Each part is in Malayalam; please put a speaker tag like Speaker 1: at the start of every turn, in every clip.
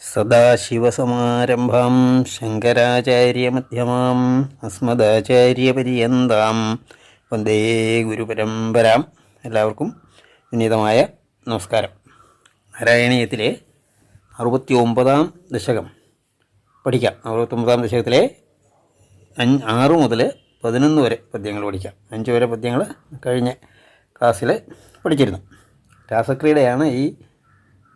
Speaker 1: സദാശിവസമാരംഭം ശങ്കരാചാര്യമധ്യമാം അസ്മദാചാര്യപര്യന്താം വന്ദേ ഗുരുപരമ്പരാം. എല്ലാവർക്കും വിനീതമായ നമസ്കാരം. നാരായണീയത്തിലെ അറുപത്തി ഒമ്പതാം ദശകം. പഠിക്കാം. അറുപത്തൊമ്പതാം ദശകത്തിലെ അഞ്ച് ആറ് മുതൽ പതിനൊന്ന് വരെ പദ്യങ്ങൾ പഠിക്കാം. അഞ്ച് വരെ പദ്യങ്ങൾ കഴിഞ്ഞ ക്ലാസ്സിൽ പഠിച്ചിരുന്നു. രാസക്രീഡയാണ് ഈ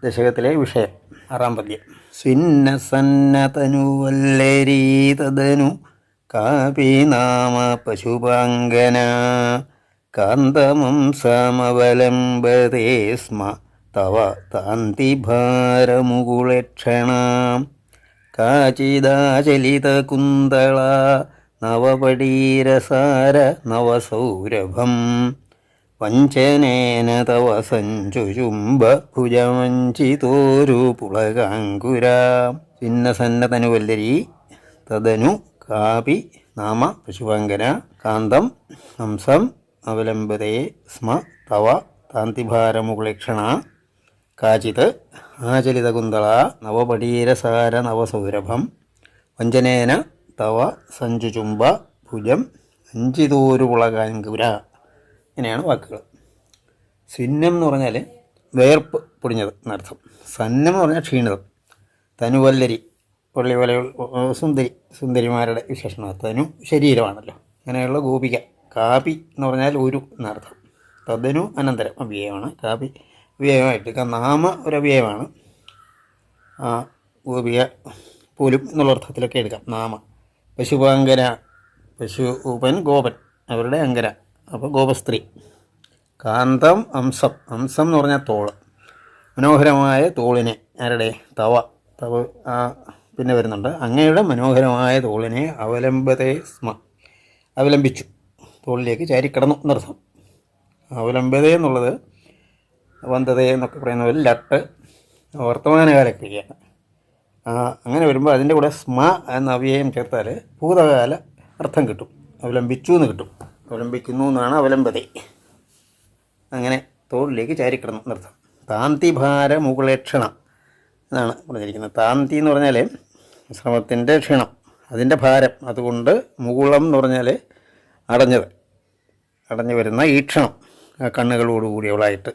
Speaker 1: ദശകത്തിലെ വിഷയം ആറാം പദ്യം. സ്വിന്ന സന്നതനുവല്ലരീതനു കാപി നാമ പശുപാങ്കന. കാന്തമം സമവലംബതേ സ്മ തവ താന്തിഭാരമുകുളക്ഷണ. കാചിദാചലിതകുന്തള നവപടീരസാര നവസൗരഭം. വഞ്ചനേന തവ സഞ്ചുചുംബ ഭുജമഞ്ചിതോരു പുളകാങ്കുര. ചിന്നസന്നതനുവല്ലരി തദനു കാപി നാമ പശുവങ്കന കാന്തം ഹംസം അവലംബതേ സ്മ തവ താന്തിഭാരമുകുളക്ഷണ കാചിത് ആചലിതകുന്തള നവപടീരസാര നവസൗരഭം വഞ്ചനേന തവ സഞ്ചുചുംബ ഭുജം അഞ്ചിതോരു പുളകാങ്കുര. ഇങ്ങനെയാണ് വാക്കുകൾ. സിന്നം എന്ന് പറഞ്ഞാൽ വേർപ്പ് പൊടിഞ്ഞത് എന്നർത്ഥം സന്നം എന്ന് പറഞ്ഞാൽ ക്ഷീണിതം. തനുവല്ലരി പുള്ളി പോലെ സുന്ദരി സുന്ദരിമാരുടെ വിശേഷണം. തനു ശരീരമാണല്ലോ. അങ്ങനെയുള്ള ഗോപിക കാപ്പി എന്ന് പറഞ്ഞാൽ ഒരു എന്നർത്ഥം തദനു അനന്തരം അവ്യയമാണ്. കാപ്പി അവ്യയമായിട്ട് നാമ ഒരു അവ്യയമാണ്. ഗോപിക പോലും എന്നുള്ള അർത്ഥത്തിലൊക്കെ എടുക്കാം. നാമ. പശുപാങ്കര പശു ഉപൻ ഗോപൻ അവരുടെ അങ്കന അപ്പോൾ ഗോപസ്ത്രീ. കാന്തം അംസം. അംസം എന്ന് പറഞ്ഞാൽ തോൾ. മനോഹരമായ തോളിനെ. ആരുടെ? തവ. തവ പിന്നെ വരുന്നുണ്ട്. അങ്ങയുടെ മനോഹരമായ തോളിനെ അവലംബത്തെ സ്മ. അവലംബിച്ചു. തോളിലേക്ക് ചാരിക്കിടന്നു എന്നർത്ഥം അവലംബത എന്നുള്ളത് വന്ധത എന്നൊക്കെ പറയുന്ന പോലെ ലട്ട് വർത്തമാനകാല ക്രിയയാണ് ആ, അങ്ങനെ വരുമ്പോൾ അതിന്റെ കൂടെ സ്മ എന്ന അവ്യയം ചേർത്താൽ ഭൂതകാല അർത്ഥം കിട്ടും. അവലംബിച്ചു എന്ന് കിട്ടും. അവലംബിക്കുന്നു എന്നാണ് അവലംബത. അങ്ങനെ തോളിലേക്ക് ചാരിക്കിടണം എന്നർത്ഥം താന്തിഭാര മുകുളേക്ഷണം എന്നാണ് പറഞ്ഞിരിക്കുന്നത്. താന്തി എന്ന് പറഞ്ഞാൽ ശ്രമത്തിന്റെ ക്ഷീണം അതിന്റെ ഭാരം. അതുകൊണ്ട് മുകുളം എന്ന് പറഞ്ഞാൽ അടഞ്ഞത് അടഞ്ഞു വരുന്ന ഈക്ഷണം കണ്ണുകളോടുകൂടിയവളായിട്ട്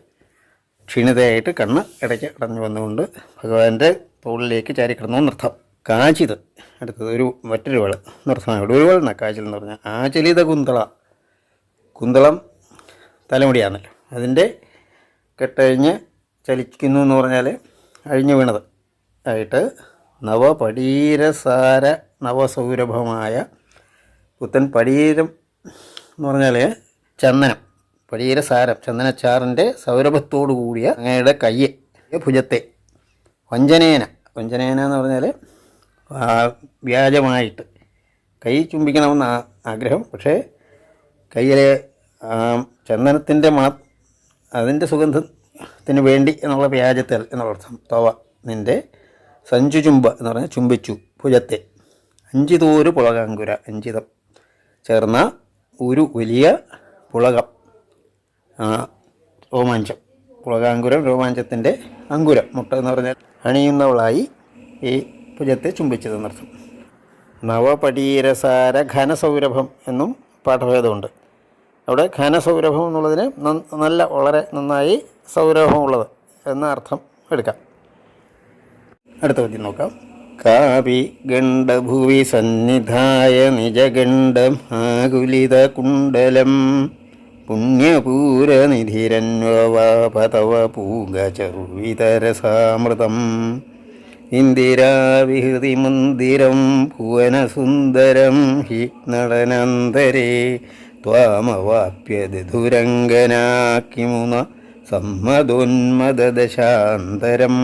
Speaker 1: ക്ഷീണിതയായിട്ട് കണ്ണ് ഇടയ്ക്ക് അടഞ്ഞു വന്നുകൊണ്ട് ഭഗവാന്റെ തോളിലേക്ക് ചാരിക്കിടന്നു നൃത്തം കാചിത് അടുത്തത് ഒരു മറ്റൊരു വള നൃത്തമാണ് ഇവിടെ ഒരു വള കാച്ചിൽ എന്ന് പറഞ്ഞാൽ ആചലിത കുന്തള കുന്തളം തലമുടിയാണല്ലോ അതിന്റെ കെട്ടഴിഞ്ഞ് ചലിക്കുന്നു എന്ന് പറഞ്ഞാൽ അഴിഞ്ഞു വീണത്. ആയിട്ട് നവപടീരസാര നവസൗരഭമായ പുത്തൻ പടീരം എന്ന് പറഞ്ഞാൽ ചന്ദനം. പടീരസാരം ചന്ദനച്ചാറിന്റെ സൗരഭത്തോടു കൂടിയ അങ്ങയുടെ കയ്യ് ഭുജത്തെ. വഞ്ചനേന. വഞ്ചനേന എന്ന് പറഞ്ഞാൽ വ്യാജമായിട്ട് കൈ ചുംബിക്കണമെന്ന് ആഗ്രഹം. പക്ഷേ കയ്യിലെ ചന്ദനത്തിന്റെ മണ അതിന്റെ സുഗന്ധത്തിന് വേണ്ടി എന്നുള്ള വ്യാജത്തൽ എന്നുള്ള അർത്ഥം തവ നിന്റെ സഞ്ചു ചുംബ എന്ന് പറഞ്ഞാൽ ചുംബിച്ചു ഭുജത്തെ. അഞ്ചിതോരു പുളകാങ്കുര അഞ്ചിതം. ചേർന്ന ഒരു വലിയ പുളകം രോമാഞ്ചം. പുളകാങ്കുരം രോമാഞ്ചത്തിന്റെ അങ്കുരം മുട്ട എന്ന് പറഞ്ഞാൽ അണിയുന്നവളായി ഈ ഭുജത്തെ ചുംബിച്ചതെന്നർത്ഥം. നവപടീരസാര ഘനസൗരഭം എന്നും പാഠഭേദമുണ്ട്. അവിടെ ഘനസൗരഭം എന്നുള്ളതിന് നല്ല വളരെ നന്നായി സൗരഭമുള്ളത് എന്ന അർത്ഥം എടുക്കാം. അടുത്ത പദ്യം നോക്കാം. കാപി ഗണ്ഡഭുവി സന്നിധായ നിജഗണ്ഡം ആകുലിത കുണ്ടലം പുണ്യപൂരനിധിരന്വവാപതവ പൂഗചർവിതരസാമൃതം ഇന്ദിരാവിഹൃതി മന്ദിരം ഭുവനസുന്ദരം ഹി നടനന്തരേ ത്വാമവാപ്യദുരംഗനാ കിമുന സമ്മതോന്മദശാന്തരം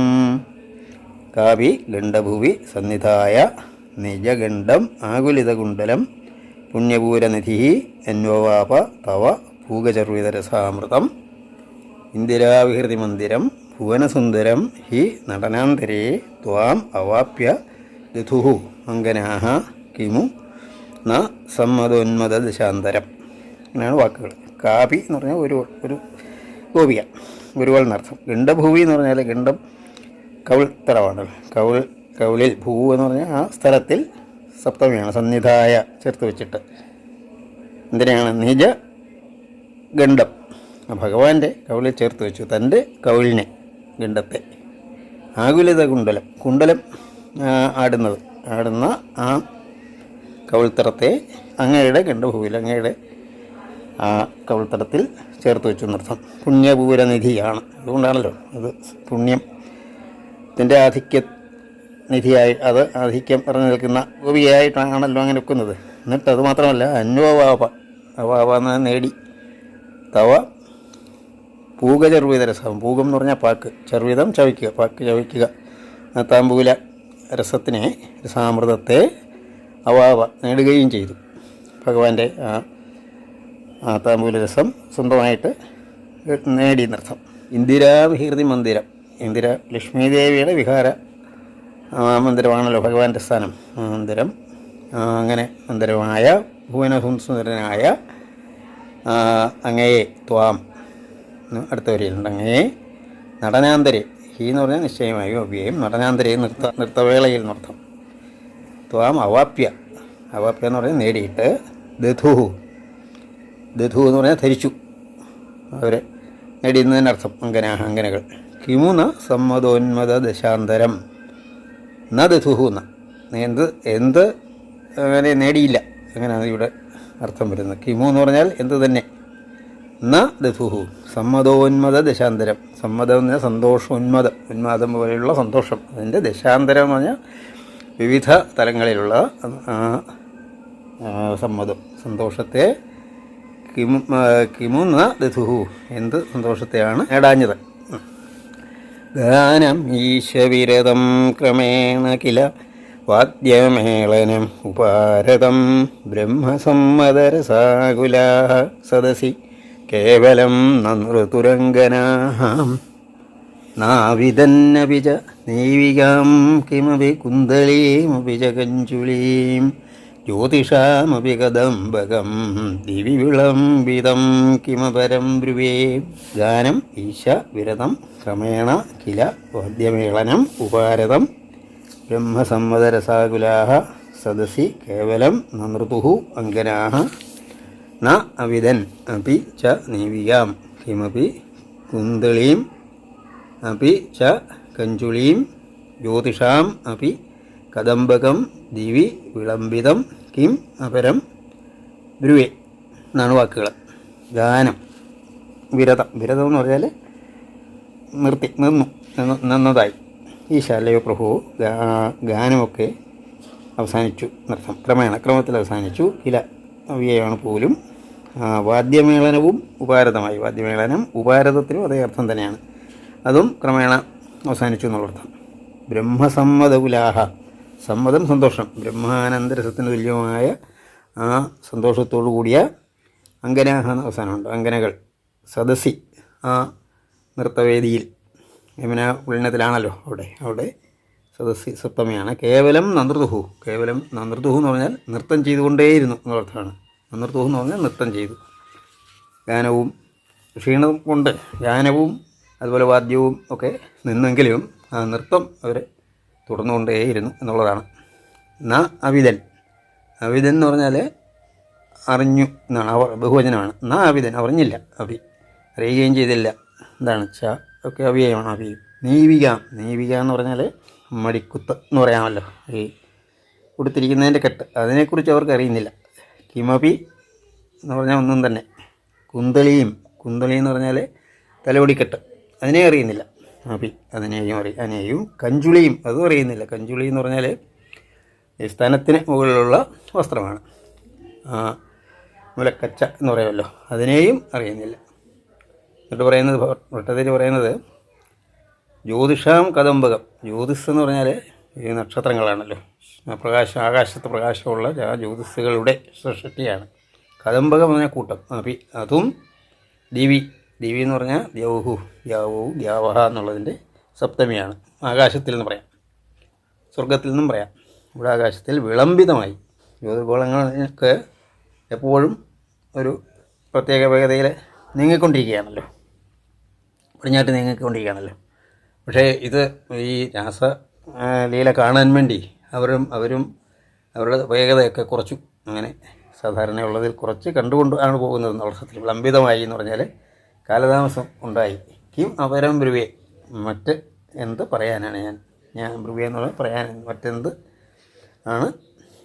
Speaker 1: കാവി ഗണ്ഡഭുവി സന്നിധായ നിജഗണ്ഡം ആകുലിതകുണ്ടലം പുണ്യപൂരനിധി അന്വവാപ തവ ഭൂഗചർവിതരസാമൃതം ഇന്ദിരാവിഹൃതി മന്ദിരം ഭുവനസുന്ദരം ഹി നടനാന്തരേ ത്വാം അവാപ്യ ദുധു അങ്കനാഹ കിമു ന സമ്മതോന്മത ദശാന്തരം അങ്ങനെയാണ് വാക്കുകൾ. കാപി എന്ന് പറഞ്ഞാൽ ഒരു ഒരു ഗോപിക ഗുരുവൾ എന്നർത്ഥം. ഗണ്ഡഭൂവി എന്ന് പറഞ്ഞാൽ ഗണ്ഡം കൗൾ തറവാണ് കൗൾ കൗളിൽ ഭൂ എന്ന് പറഞ്ഞാൽ ആ സ്ഥലത്തിൽ സപ്തമിയാണ് സന്നിധായ ചേർത്ത് വെച്ചിട്ട്. എന്തിനാണ് നിജ ഗണ്ഡം ഭഗവാന്റെ കൗളിൽ ചേർത്ത് വെച്ചു. തന്റെ കൗളിനെ. ഗണ്ഡത്തെ ആകുലത കുണ്ടലം. കുണ്ടലം ആടുന്നത്. ആടുന്ന ആ കവിൾത്തറത്തെ അങ്ങയുടെ ഗണ്ഡഭൂവിൽ അങ്ങയുടെ ആ കവിൾത്തറത്തിൽ ചേർത്ത് വെച്ചു എന്നർത്ഥം പുണ്യപൂരനിധിയാണ്. അതുകൊണ്ടാണല്ലോ അത് പുണ്യം. ഇതിന്റെ ആധിക്യ നിധിയായി അത് ആധിക്യം പറഞ്ഞു നിൽക്കുന്ന ഗോപിയായിട്ടാണല്ലോ അങ്ങനെ വെക്കുന്നത്. എന്നിട്ട് അത് മാത്രമല്ല അന്വവാപ അവാപ നേടി. തവ പൂഗചർവിത രസം പൂകം എന്ന് പറഞ്ഞാൽ പാക്ക്. ചെറുവിധം ചവിക്കുക പാക്ക് ചവയ്ക്കുക താമ്പൂല രസത്തിനെ രസാമൃതത്തെ അവാവ നേടുകയും ചെയ്തു. ഭഗവാന്റെ ആ താമ്പൂല രസം സ്വന്തമായിട്ട് നേടി എന്നർത്ഥം ഇന്ദിരാവിഹൃതി മന്ദിരം. ഇന്ദിര ലക്ഷ്മി ദേവിയുടെ വിഹാര മന്ദിരമാണല്ലോ ഭഗവാന്റെ സ്ഥാനം. മന്ദിരം. അങ്ങനെ മന്ദിരമായ ഭുവനസുന്ദരനായ അങ്ങയെ ത്വാം. അടുത്ത വരിയിലുണ്ട് അങ്ങയെ നടനാന്തരെ. ഹീ എന്ന് പറഞ്ഞാൽ നിശ്ചയമായി അവ്യയം നടനാന്തരെ നൃത്ത നൃത്തവേളയിൽ നൃത്തം ത്വാം അവാപ്യ. അവാപ്യ എന്ന് പറഞ്ഞാൽ നേടിയിട്ട് ദധു. ദധു എന്ന് പറഞ്ഞാൽ ധരിച്ചു. അവരെ നേടിയെന്നതിനർത്ഥം അങ്കനാഹ അങ്കനകൾ കിമുന സമ്മതോന്മത ദശാന്തരം. ന ദധുഹു ന. എന്ത് എന്ത് അങ്ങനെ നേടിയില്ല. അങ്ങനെയാണ് ഇവിടെ അർത്ഥം വരുന്നത്. കിമു എന്ന് പറഞ്ഞാൽ എന്ത് തന്നെ. ന ദധുഹു. സമ്മതോന്മത ദശാന്തരം. സമ്മതം എന്ന് പറഞ്ഞാൽ സന്തോഷോന്മതം ഉന്മാദം പോലെയുള്ള സന്തോഷം. അതിന്റെ ദശാന്തരം എന്ന് പറഞ്ഞാൽ വിവിധ തലങ്ങളിലുള്ള സമ്മതം. സന്തോഷത്തെ കിമു കിമു ന ദുഹു എന്ത് സന്തോഷത്തെയാണ്? നേടാഞ്ഞത്. ഗാനം ഈശവിരതം ക്രമേണ കില വാദ്യമേളനം ഉപാരതം ബ്രഹ്മസമ്മതരസാകുലാ സദസി കേവലം നൃതുരംഗനാം നാവിതന്നപി ച കിമപി കുന്തളീമപി ച ജ്യോതിഷാമപി കദംബകം ദിവി വിളംബിതം കിമപരം ബ്രുവേ. ഗാനം ഈശ വിരതം ക്രമേണ കില വാദ്യമേളനം ഉപാരതം ബ്രഹ്മസമ്മതരസാകുലാഹ സദസി കേവലം നൃതു അങ്കനാः ന അവിതൻ അപ്പി ച നീവികാം കിമപി കുന്തളീം അപ്പി ച കഞ്ചുളീം ജ്യോതിഷാം അപ്പി കദംബകം ദിവി വിളംബിതം കിം അപരം ബ്രുവേ എന്നാണ് വാക്കുകൾ ഗാനം. വിരതം. വിരതം എന്ന് പറഞ്ഞാൽ നിർത്തി നിന്നു നിന്നതായി. നിന്നതായി ശാലയോ പ്രഭു ഗാനമൊക്കെ അവസാനിച്ചു. നൃത്തം ക്രമേണ ക്രമത്തിൽ അവസാനിച്ചു. കില അവ്യയമാണ് പോലും. വാദ്യമേളനവും ഉപാരതമായി വാദ്യമേളനം ഉപാരതത്തിലും അതേ അർത്ഥം തന്നെയാണ്. അതും ക്രമേണ അവസാനിച്ചു എന്നുള്ളർത്ഥം ബ്രഹ്മസമ്മതകുലാഹ. സമ്മതം സന്തോഷം. ബ്രഹ്മാനന്ദരസത്തിന് തുല്യമായ ആ സന്തോഷത്തോടു കൂടിയ അങ്കനാഹ എന്ന അവസാനമുണ്ട്. അങ്കനകൾ. സദസ്സി. ആ നൃത്തവേദിയിൽ. യമന ഉള്ളനത്തിലാണല്ലോ അവിടെ. അവിടെ സദസ്സി സപ്തമിയാണ്. കേവലം നന്ദൃതുഹു കേവലം നന്ദൃതുഹു എന്ന് പറഞ്ഞാൽ നൃത്തം ചെയ്തുകൊണ്ടേയിരുന്നു എന്നർത്ഥമാണ് നന്ദൃതുഹു എന്ന് പറഞ്ഞാൽ നൃത്തം ചെയ്തു. ഗാനവും ക്ഷീണം കൊണ്ട് ഗാനവും അതുപോലെ വാദ്യവും ഒക്കെ നിന്നെങ്കിലും ആ നൃത്തം അവർ തുടർന്നുകൊണ്ടേയിരുന്നു എന്നുള്ളതാണ്. ന അവിതൻ അവിതൻ എന്ന് പറഞ്ഞാൽ അറിഞ്ഞു എന്നാണ്. അവർ ബഹുവചനമാണ്. ന അവിതൻ അറിഞ്ഞില്ല അവി അറിയുകയും ചെയ്തില്ല. എന്താണ്? ച ഒക്കെ അവിയമാണ് അവി നീവിക. നീവിക എന്ന് പറഞ്ഞാൽ മടിക്കുത്ത് എന്ന് പറയാമല്ലോ. ഈ ഉടുത്തിരിക്കുന്നതിന്റെ കെട്ട്. അതിനെക്കുറിച്ച് അവർക്ക് അറിയുന്നില്ല. കിമപി എന്ന് പറഞ്ഞാൽ ഒന്നും തന്നെ. കുന്തളിയും കുന്തളി എന്ന് പറഞ്ഞാൽ തലമുടിക്കെട്ട്. അതിനെ അറിയുന്നില്ല. കിമപി അതിനെയും അറിയും അതിനെയും കഞ്ചുളിയും അതും അറിയുന്നില്ല. കഞ്ചുളി എന്ന് പറഞ്ഞാൽ സ്ഥാനത്തിന് മുകളിലുള്ള വസ്ത്രമാണ്. മുലക്കച്ച എന്ന് പറയുമല്ലോ. അതിനെയും അറിയുന്നില്ല. എന്നിട്ട് പറയുന്നത് ഭട്ടതിരി പറയുന്നത് ജ്യോതിഷാം കദംബകം. ജ്യോതിസ് എന്ന് പറഞ്ഞാൽ ഈ നക്ഷത്രങ്ങളാണല്ലോ. പ്രകാശം ആകാശത്ത് പ്രകാശമുള്ള ആ ജ്യോതിസുകളുടെ സൃഷ്ടിയാണ്. കദംബകം എന്ന കൂട്ടം. അപ്പി അതും ദിവി. ദിവി എന്ന് പറഞ്ഞാൽ ദ്യൗഹു ദ്യാവു ദ്യാവഹ എന്നുള്ളതിന്റെ സപ്തമിയാണ്. ആകാശത്തിൽ നിന്ന് പറയാം. സ്വർഗത്തിൽ നിന്നും പറയാം. ഇവിടെ ആകാശത്തിൽ വിളംബിതമായി. ജ്യോതിർഗോളങ്ങൾക്ക് എപ്പോഴും ഒരു പ്രത്യേക വേഗതയിൽ നീങ്ങിക്കൊണ്ടിരിക്കുകയാണല്ലോ. പടിഞ്ഞാട്ട് നീങ്ങിക്കൊണ്ടിരിക്കുകയാണല്ലോ. പക്ഷേ ഇത് ഈ രാസ ലീല കാണാൻ വേണ്ടി അവരും അവരും അവരുടെ വേഗതയൊക്കെ കുറച്ചു. അങ്ങനെ സാധാരണയുള്ളതിൽ കുറച്ച് കണ്ടുകൊണ്ട് ആണ് പോകുന്നത് അർത്ഥത്തിൽ വിളംബിതമായി എന്ന് പറഞ്ഞാൽ കാലതാമസം ഉണ്ടായി. കിം അപരം ബ്രുവേ. മറ്റ് എന്ത് പറയാനാണ് ഞാൻ? ഞാൻ ബ്രുവേ എന്നുള്ള പറയാൻ മറ്റെന്ത് ആണ്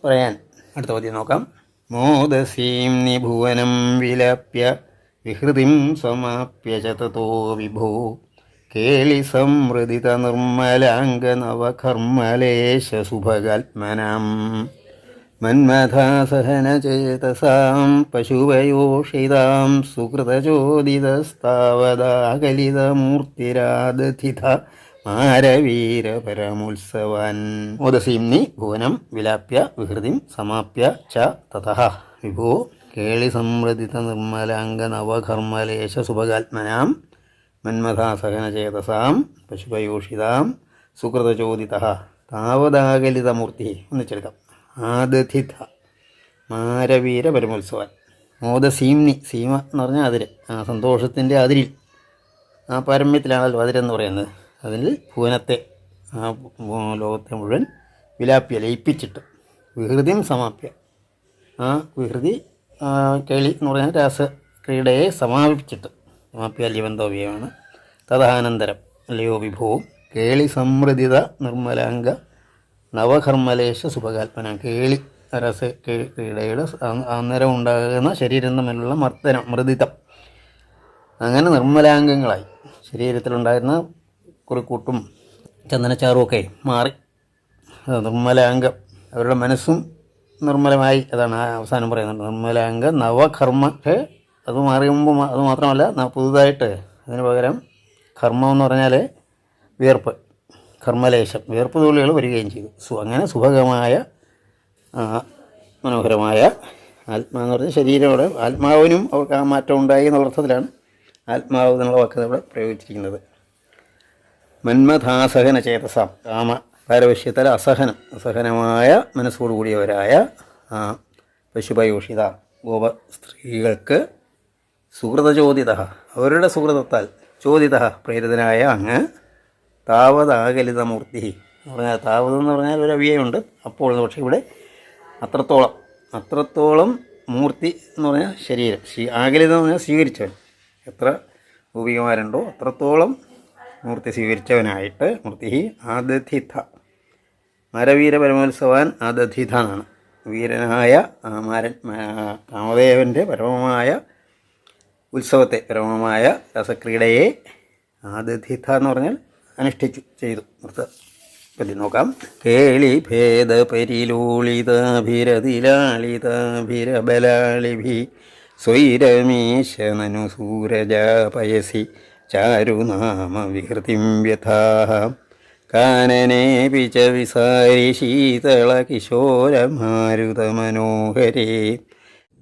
Speaker 1: പറയാൻ? അടുത്ത പദ്യം നോക്കാം. മോദസീം നിഭുവനം വിലപ്യ വിഹൃതിം സമാപ്യ ചതോ വിഭോ. കേളി സംവൃതിത നിർമ്മലാംഗ നവകർമ്മലേശ സുഭഗാത്മനാം മന്മഥാസഹനചേതസാം പശുവയോഷിതാം സുകൃതചോദിതസ്താവദാകലിതമൂർത്തിരാദധിത മാരവീരപരമുത്സവൻ. ഓദസീംനി ഭുവനം വിലാപ്യ വിഹൃതിം സമാപ്യ ച തതഃ വിഭോ കേളിസംവൃതിത നിർമ്മലാംഗ നവകർമ്മലേശ സുഭഗാത്മനാം മന്മഥാസഹനചേതസാം പശുപയോഷിതാം സുകൃതചോദിത. താവതാകലിതമൂർത്തി. ഒന്നിച്ചെടുക്കാം. ആദധിത മാരവീര പരമോത്സവൻ മോദസീംനി സീമ എന്ന് പറഞ്ഞാൽ അതിര്. ആ സന്തോഷത്തിന്റെ അതിരിൽ. ആ പാരമ്യത്തിലാണല്ലോ അതിരെന്ന് പറയുന്നത്. അതിൽ ഭുവനത്തെ ആ ലോകത്തെ മുഴുവൻ വിലാപ്യ ലയിപ്പിച്ചിട്ട് വിഹൃതിയും സമാപ്യ ആ വിഹൃതി കേളി എന്ന് പറയുന്ന രാസക്രീഡയെ സമാപിച്ചിട്ട് സമാപ്യ ലിബന്ധവ്യമാണ് തദാനന്തരം അല്ലയോ വിഭോ കേളി സമൃദ്ധിത നിർമ്മലാംഗ നവകർമ്മലേശ സുഭകാത്മന കേളി രസ കേ- ക്രീഡയുടെ അ- അന്നേരം ഉണ്ടാകുന്ന ശരീരം തമ്മിലുള്ള മർദ്ദനം മൃദിതം അങ്ങനെ നിർമ്മലാംഗങ്ങളായി ശരീരത്തിലുണ്ടായിരുന്ന കുറിക്കൂട്ടും ചന്ദനച്ചാറും ഒക്കെ മാറി. നിർമ്മലാംഗം അവരുടെ മനസ്സും നിർമ്മലമായി. അതാണ് അവസാനം പറയുന്നത്. നിർമ്മലാംഗ നവകർമ്മ അത് മാറിയുമ്പോൾ അത് മാത്രമല്ല പുതുതായിട്ട് അതിന് പകരം കർമ്മം എന്ന് പറഞ്ഞാൽ വിയർപ്പ് കർമ്മലേശം വിയർപ്പ് തുള്ളികൾ വരികയും ചെയ്തു. സു അങ്ങനെ സുഭകമായ മനോഹരമായ ആത്മാ എന്ന് പറഞ്ഞാൽ ശരീരമോടെ ആത്മാവിനും അവർക്ക് ആ മാറ്റം ഉണ്ടായി എന്നുള്ള അർത്ഥത്തിലാണ് ആത്മാവ് എന്നുള്ള വാക്ക് ഇവിടെ പ്രയോഗിച്ചിരിക്കുന്നത്. മന്മഥാസഹന ചേതസാം കാമ പാരവശ്യത്തിൽ അസഹനം അസഹനമായ മനസ്സോടുകൂടിയവരായ പശുപയോഷിത ഗോപ സ്ത്രീകൾക്ക് സുഹൃതചോദിത. അവരുടെ സുഹൃതത്താൽ ചോദിത. പ്രേരിതനായ അങ്ങ് താവതാകലിതമൂർത്തി. എന്ന് പറഞ്ഞാൽ താവത് എന്ന് പറഞ്ഞാൽ ഒരു അവ്യയുണ്ട്. അപ്പോൾ പക്ഷേ ഇവിടെ അത്രത്തോളം അത്രത്തോളം മൂർത്തി എന്ന് പറഞ്ഞാൽ ശരീരം. സ്വീ ആകലിതം എന്ന് പറഞ്ഞാൽ സ്വീകരിച്ചവൻ. എത്ര ഭൂപികമാരുണ്ടോ അത്രത്തോളം മൂർത്തി സ്വീകരിച്ചവനായിട്ട് മൂർത്തി ആദധിഥ. മരവീര പരമോത്സവാൻ ആദധിഥ എന്നാണ്. വീരനായ മാരൻ കാമദേവന്റെ പരമമായ ഉത്സവത്തെ പരമമായ രസക്രീഡയെ ആതിഥിഥ എന്ന് പറഞ്ഞാൽ അനുഷ്ഠിച്ചു ചെയ്തു. നൃത്ത പറ്റി നോക്കാം. കേളി ഭേദ പരിലോളിതാഭിരതിലാളിതാഭിരബലാളിഭി സ്വൈരമീശനനു സൂരജാപയസി ചാരുനാമ വിഹൃതിം വ്യഥാ കാനനേപി ച വിസാരി ശീതള കിശോരമാരുതമനോഹരേ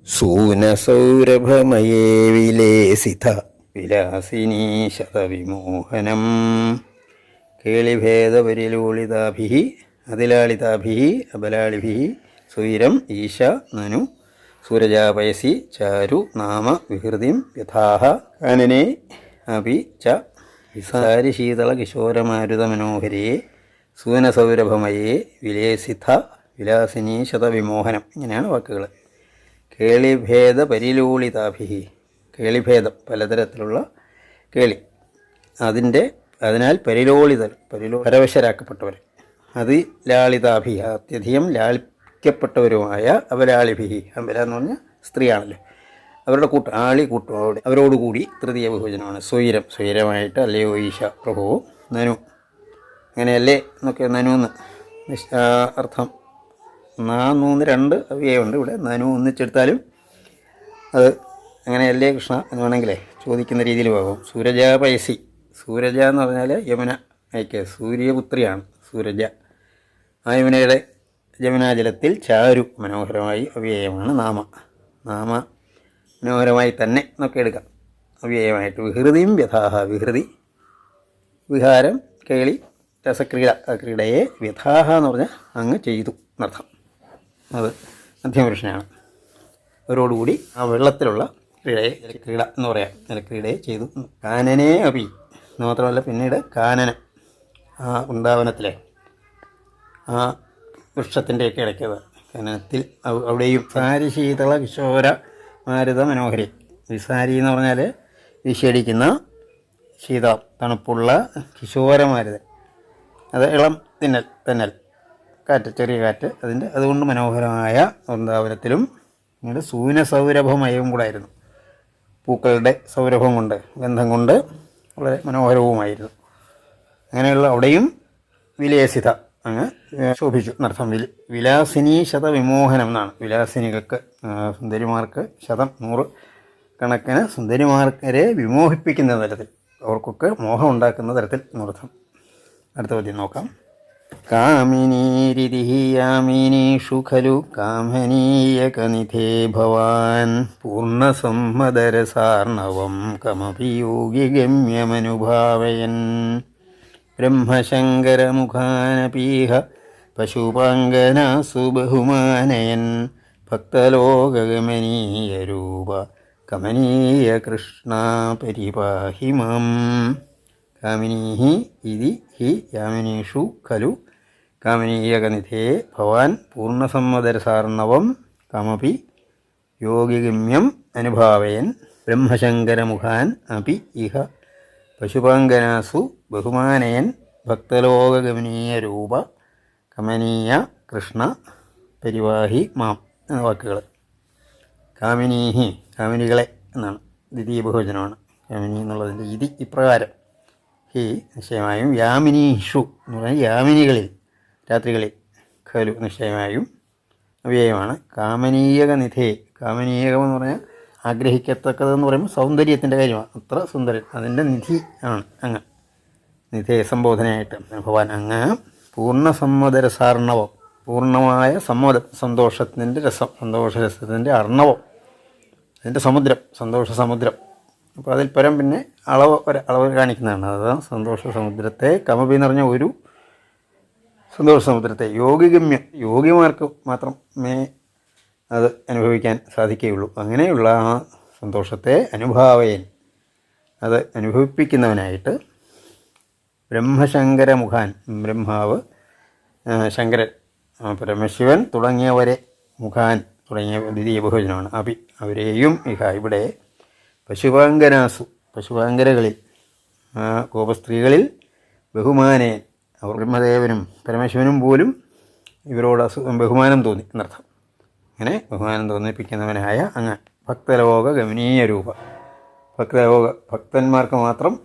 Speaker 1: സൂനസൗരഭമയേ വിലേസിത. വിലാസിനീ ശതവിമോഹനം. കേളിഭേദപരിലോളിതാഭി അതിലാളിതാഭി അബലാളിഭി സുരം ഈശ നനു സൂരജാപയസി ചാരു നാമ വിഹൃതിം യഥാഹ കനനെ അപി ച വിസാരി ശീതള കിശോരമാരുതമനോഹരേ സൂനസൗരഭമയേ വിലേസിത. വിലാസിനീ ശതവിമോഹനം. ഇങ്ങനെയാണ് വാക്കുകൾ കേളിഭേദ പരിലൂളിതാഭി കേളിഭേദം പലതരത്തിലുള്ള കേളി. അതിന്റെ അതിനാൽ പരിലോളിതർ പരിലോ പരവശരാക്കപ്പെട്ടവർ അത് ലാളിതാഭി അത്യധികം ലാളിക്കപ്പെട്ടവരുമായ അവരാളിഭിഹി അമ്പല എന്ന് പറഞ്ഞാൽ സ്ത്രീയാണല്ലോ. അവരുടെ കൂട്ട ആളി കൂട്ടോടെ അവരോടുകൂടി തൃതീയ ബഹുവചനമാണ് സ്വൈരം സ്വൈരമായിട്ട് അല്ലയോ ഈശ പ്രഭു? നനു. അങ്ങനെയല്ലേ? എന്നൊക്കെ നനു എന്ന് അർത്ഥം. നാന്നൂന്ന് രണ്ട് അവയുണ്ട് ഇവിടെ. നാനു ഒന്നിച്ചെടുത്താലും അത് അങ്ങനെയല്ലേ കൃഷ്ണ എന്ന് വേണമെങ്കിലേ ചോദിക്കുന്ന രീതിയിൽ പോകും. സൂരജ പൈസി. സൂരജ എന്ന് പറഞ്ഞാൽ യമുന അയക്കുക സൂര്യപുത്രിയാണ് സൂരജ. ആ യമുനയുടെ ജമുനാജലത്തിൽ ചാരു മനോഹരമായി അവ്യയമാണ് നാമ. നാമ മനോഹരമായി തന്നെ എന്നൊക്കെ എടുക്കാം. അവ്യയമായിട്ട് വിഹൃതിയും വ്യഥാഹ വിഹൃതി. വിഹാരം കേളി രസക്രീഡ ക്രീഡയെ വ്യഥാഹ എന്ന് പറഞ്ഞാൽ അങ്ങ് ചെയ്തു എന്നർത്ഥം. അത് മധ്യമപുരുഷനാണ് അവരോടുകൂടി ആ വെള്ളത്തിലുള്ള ക്രീഡയെ ക്രീഡ എന്ന് പറയാം. ക്രീഡയെ ചെയ്തു. കാനനെ അപി എന്ന് മാത്രമല്ല പിന്നീട് കാനന. ആ വൃന്ദാവനത്തിലെ ആ വൃക്ഷത്തിന്റെയൊക്കെ ഇടയ്ക്കത് കാനനത്തിൽ അവ- അവിടെയും സാരി ശീതള കിശോര മാരുത മനോഹരി. വിസാരി എന്ന് പറഞ്ഞാൽ വിശേഷിക്കുന്ന ശീത തണുപ്പുള്ള കിശോരമാരുതൻ അത് ഇളം തിന്നൽ തെന്നൽ. കാറ്റ് ചെറിയ കാറ്റ്. അതിന്റെ അതുകൊണ്ട് മനോഹരമായ വൃന്ദാവനത്തിലും പിന്നീട് സൂന സൗരഭമയവും കൂടായിരുന്നു പൂക്കളുടെ സൗരഭം കൊണ്ട് ഗന്ധം കൊണ്ട് വളരെ മനോഹരവുമായിരുന്നു. അങ്ങനെയുള്ള അവിടെയും വിലയസിത അങ്ങ് ശോഭിച്ചു. എന്നർത്ഥം വില വിലാസിനി ശതവിമോഹനം എന്നാണ്. വിലാസിനികൾക്ക് സുന്ദരിമാർക്ക് ശതം നൂറ് കണക്കിന് സുന്ദരിമാർക്കരെ വിമോഹിപ്പിക്കുന്ന തരത്തിൽ അവർക്കൊക്കെ മോഹം ഉണ്ടാക്കുന്ന തരത്തിൽ എന്നർത്ഥം. അടുത്ത പദ്യം നോക്കാം. കാമിനീരിതി യാമിനീഷു ഖലു കാമനീയകനിധേ ഭവാൻ. പൂർണസമ്മതരസാർണവം കമപി യോഗി ഗമ്യമനുഭാവയൻ ബ്രഹ്മശങ്കരമുഖാനപീഹ പശുപാങ്കനാസു ബഹുമാനയൻ. ഭക്തലോകഗമനീയരൂപ കമനീയ കൃഷ്ണ പരിപാഹി മാം കാമിനീ ഇതി ഹി യാമിനീഷു ഖലു. കാമിനീയകനിധേ ഭവാൻ പൂർണസമ്മതരസാർണവം കമപി യോഗിഗമ്യം അനുഭാവയൻ ബ്രഹ്മശങ്കരമുഖാൻ അപി ഇഹ. പശുപാങ്കനാസു ബഹുമാനയൻ ഭക്തലോകഗമനീയരൂപ. കമനീയ കൃഷ്ണ പരിവാഹി മാം എന്ന വാക്കുകൾ കാമിനീഹി കാമിനികളെ എന്നാണ്. ദ്വിതീയ ബഹുവചനമാണ് കാമിനി എന്നുള്ളതിന്റെ ഇതി ഇപ്രകാരം. ഹി നിശ്ചയമായും യാമിനീഷു എന്ന് പറഞ്ഞാൽ യാമിനികളിൽ രാത്രികളിൽ ഖലു നിശ്ചയമായും അവ്യയമാണ്. കാമനീയക നിധേ കാമനീയകം എന്ന് പറഞ്ഞാൽ ആഗ്രഹിക്കത്തക്കതെന്ന് പറയുമ്പോൾ സൗന്ദര്യത്തിന്റെ കാര്യമാണ്. അത്ര സുന്ദരം. അതിന്റെ നിധി ആണ് അങ്ങ്. നിധേ സംബോധനയായിട്ട് ഭഗവാൻ അങ്ങ് പൂർണ സമ്മതരസാർണവം പൂർണമായ സമ്മതം സന്തോഷത്തിന്റെ രസം സന്തോഷരസത്തിന്റെ അർണവം. അതിന്റെ സമുദ്രം സന്തോഷ സമുദ്രം അപ്പോൾ അതിൽ പരം പിന്നെ അളവ് അളവ് കാണിക്കുന്നതാണ്. അതാണ് സന്തോഷ സമുദ്രത്തെ കമപി എന്ന് പറഞ്ഞ ഒരു സന്തോഷ സമുദ്രത്തെ യോഗിഗമ്യം. യോഗിമാർക്ക് മാത്രമേ അത് അനുഭവിക്കാൻ സാധിക്കുകയുള്ളൂ. അങ്ങനെയുള്ള ആ സന്തോഷത്തെ അനുഭാവയൻ അത് അനുഭവിപ്പിക്കുന്നവനായിട്ട് ബ്രഹ്മശങ്കര മുഖാൻ ബ്രഹ്മാവ് ശങ്കരൻ പരമശിവൻ തുടങ്ങിയവരെ മുഖാൻ തുടങ്ങിയ ദ്വിതീയ ബഹുജനമാണ്. അഭി അവരെയും ഇഹ ഇവിടെ പശുപാങ്കനാസു പശുപാങ്കരകളിൽ ആ, കോപസ്ത്രീകളിൽ ബഹുമാനയൻ അവർ ബ്രഹ്മദേവനും പരമശിവനും പോലും ഇവരോട് ബഹുമാനം തോന്നി എന്നർത്ഥം. അങ്ങനെ ബഹുമാനം തോന്നിപ്പിക്കുന്നവനായ അങ്ങ് ഭക്തലോക ഗമനീയ രൂപ. ഭക്തലോക ഭക്തന്മാർക്ക് മാത്രം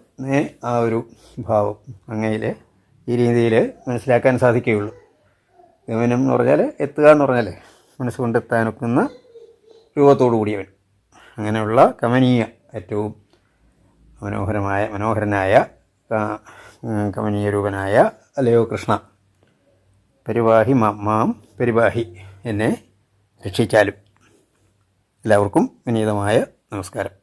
Speaker 1: ആ ഒരു ഭാവം അങ്ങയിൽ ഈ രീതിയിൽ മനസ്സിലാക്കാൻ സാധിക്കുകയുള്ളൂ. ഗമനം എന്ന് പറഞ്ഞാൽ എത്തുക എന്ന് പറഞ്ഞാൽ മനസ്സുകൊണ്ടെത്താനൊക്കുന്ന രൂപത്തോടു കൂടിയവൻ. അങ്ങനെയുള്ള കമനീയ ഏറ്റവും മനോഹരമായ മനോഹരനായ കമനീയ രൂപനായ അല്ലയോ കൃഷ്ണ. പരിവാഹി മാം പരിവാഹി എന്നെ രക്ഷിച്ചാലും എല്ലാവർക്കും വിനീതമായ നമസ്കാരം.